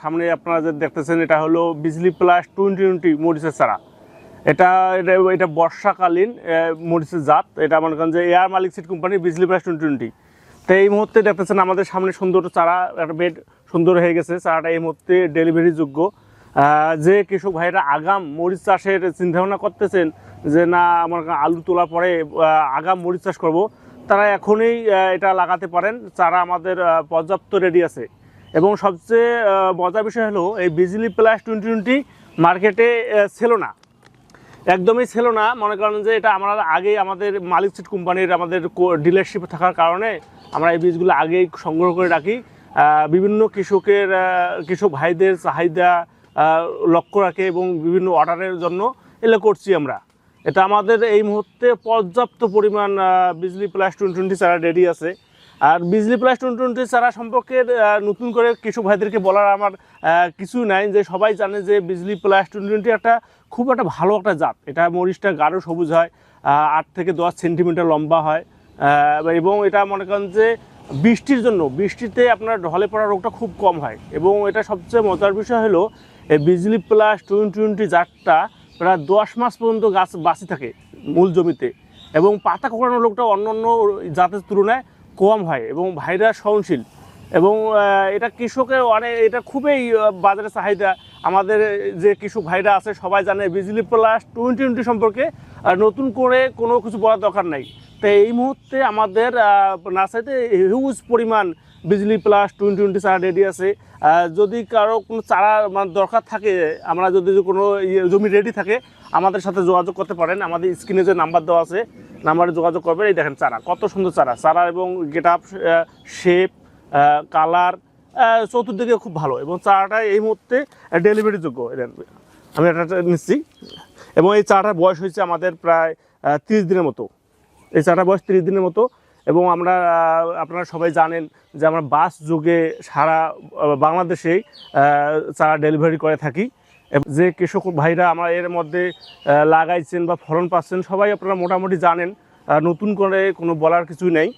সামনে আপনারা যে দেখতেছেন, এটা হলো বিজলি প্লাস টোয়েন্টি টোয়েন্টি মরিচের চারা। এটা এটা এটা বর্ষাকালীন মরিচের জাত। এটা মনে করেন যে এয়ার মালিক seat company Bijli plus twenty twenty তো এই মুহূর্তে দেখতেছেন আমাদের সামনে সুন্দর চারা, একটা বেড সুন্দর হয়ে গেছে। চারাটা এই মুহূর্তে ডেলিভারি যোগ্য। যে কৃষক ভাইরা আগাম মরিচ চাষের চিন্তাভাবনা করতেছেন যে না আমার আলু তোলার পরে আগাম মরিচ চাষ করব, তারা এখনই এটা লাগাতে পারেন। চারা আমাদের পর্যাপ্ত রেডি আছে। এবং সবচেয়ে মজার বিষয় হলো এই বিজলি প্লাস টোয়েন্টি টোয়েন্টি মার্কেটে ছিল না। একদমই ছিল না। মনে করেন যে এটা আমরা আগে আমাদের মালিক সিট কোম্পানির আমাদের ডিলারশিপ থাকার কারণে আমরা এই বীজগুলো আগেই সংগ্রহ করে রাখি। বিভিন্ন কৃষকের কৃষক ভাইদের চাহিদা লক্ষ্য রাখে এবং বিভিন্ন অর্ডারের জন্য এলে করছি আমরা। এটা আমাদের এই মুহূর্তে পর্যাপ্ত পরিমাণ বিজলি প্লাস টোয়েন্টি টোয়েন্টি চারা রেডি আছে আর বিজলি প্লাস টোয়েন্টি টোয়েন্টি চারা সম্পর্কে নতুন করে কৃষক ভাইদেরকে বলার আমার কিছু নাই যে সবাই জানে যে বিজলি প্লাস টোয়েন্টি টোয়েন্টি একটা খুব একটা ভালো একটা জাত। এটা মরিচটা গাঢ় সবুজ হয় আট থেকে দশ সেন্টিমিটার লম্বা হয় এবং এটা মনে করেন যে বৃষ্টির জন্য, বৃষ্টিতে আপনার ঢলে পড়া রোগটা খুব কম হয়। এবং এটা সবচেয়ে মজার বিষয় হলো, এই বিজলি প্লাস টোয়েন্টি টোয়েন্টি জাতটা প্রায় দশ মাস পর্যন্ত গাছ বাঁচি থাকে মূল জমিতে, এবং পাতা কোঁকড়ানোর রোগটা অন্য অন্য জাতের তুলনায় কম হয় এবং ভাইরাস সহনশীল। এবং এটা কৃষকের অনেক এটা খুবই বাজারে চাহিদা। আমাদের যে কৃষক ভাইরা আছে সবাই জানে বিজলি প্লাস টোয়েন্টি টোয়েন্টি সম্পর্কে। নতুন করে কোনো কিছু বলার দরকার নাই। তো এই মুহূর্তে আমাদের নার্সারিতে হিউজ পরিমাণ বিজলি প্লাস টোয়েন্টি টোয়েন্টি চারা রেডি আছে। যদি কারও কোনো চারা মানে দরকার থাকে, আমরা যদি কোনো ইয়ে জমি রেডি থাকে আমাদের সাথে যোগাযোগ করতে পারেন। আমাদের স্ক্রিনে যে নাম্বার দেওয়া আছে, নাম্বারে যোগাযোগ করবেন। এই দেখেন, চারা, কত সুন্দর চারা। চারা এবং গেট আপ শেপ কালার চতুর্দিকে খুব ভালো এবং চারাটা এই মুহূর্তে ডেলিভারি যোগ্য। আমি এটা নিচ্ছি। এবং এই চারাটার বয়স হয়েছে আমাদের প্রায় তিরিশ দিনের মতো। এই চারাটার বয়স তিরিশ দিনের মতো এবং আমরা আপনারা সবাই জানেন যে আমরা বাস যুগে সারা বাংলাদেশেই চারা ডেলিভারি করে থাকি। যে কৃষক ভাইরা আমরা এর মধ্যে লাগাইছেন বা ফলন পাচ্ছেন, সবাই আপনারা মোটামুটি জানেন নতুন করে কোনো বলার কিছুই নেই।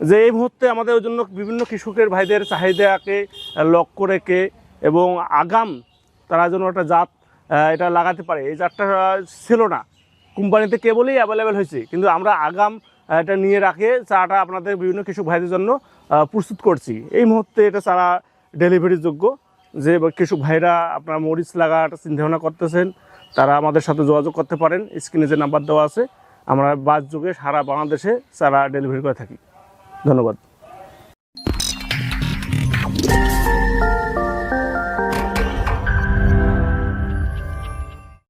যে এই মুহূর্তে আমাদের জন্য বিভিন্ন কৃষকের ভাইদের চাহিদাকে লক্ষ্য রেখে এবং আগাম তারা যেন একটা জাত এটা লাগাতে পারে। এই জাতটা ছিল না। কোম্পানিতে কেবলই অ্যাভেলেবেল হয়েছে। কিন্তু আমরা আগাম এটা নিয়ে রাখে চাটা আপনাদের বিভিন্ন কৃষক ভাইদের জন্য প্রস্তুত করছি। এই মুহূর্তে এটা চারা ডেলিভারি যোগ্য। যে কৃষক ভাইরা আপনার মরিচ লাগার চিন্তাভাবনা করতেছেন, তারা আমাদের সাথে যোগাযোগ করতে পারেন। স্ক্রিনে যে নাম্বার দেওয়া আছে, আমরা বাস যুগে সারা বাংলাদেশে চারা ডেলিভারি করে থাকি। ধন্যবাদ।